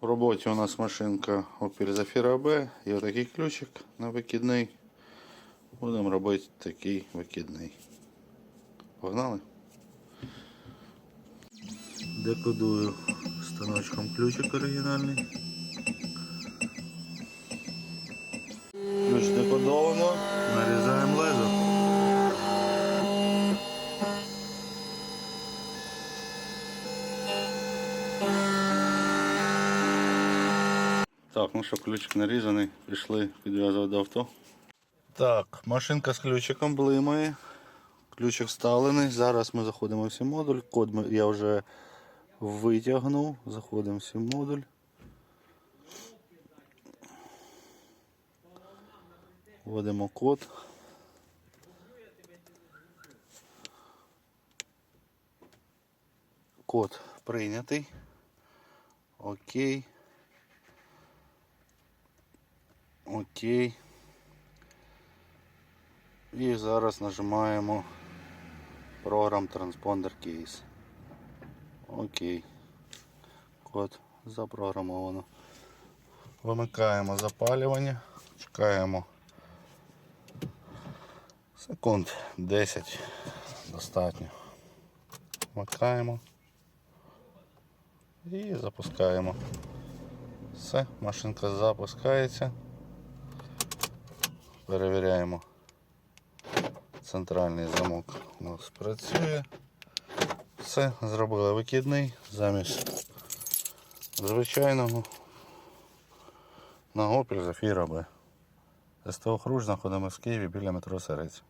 В роботі у нас машинка Opel Zafira B. Є такий ключик на викидний. Будемо робити такий викидний. Погнали? Декодую станочком ключик оригінальний. Ключ декодовано. Так, ну що, ключик нарізаний, пішли підв'язувати до авто. Так, машинка з ключиком блимає. Ключик вставлений. Зараз ми заходимо в всі модуль. Код я вже витягнув. Заходимо в всі модуль. Вводимо код. Код прийнятий. Окей. Окей. І зараз нажимаємо програм Transponder Case. Окей. Код запрограмовано. Вимикаємо запалювання. Чекаємо секунд 10. Достатньо. Вмикаємо. І запускаємо. Все, машинка запускається. Перевіряємо. Центральний замок у нас працює. Все, зробили викидний замість звичайного на Opel Zafira B. СТО Хруж знаходимося в Києві біля метро Серець.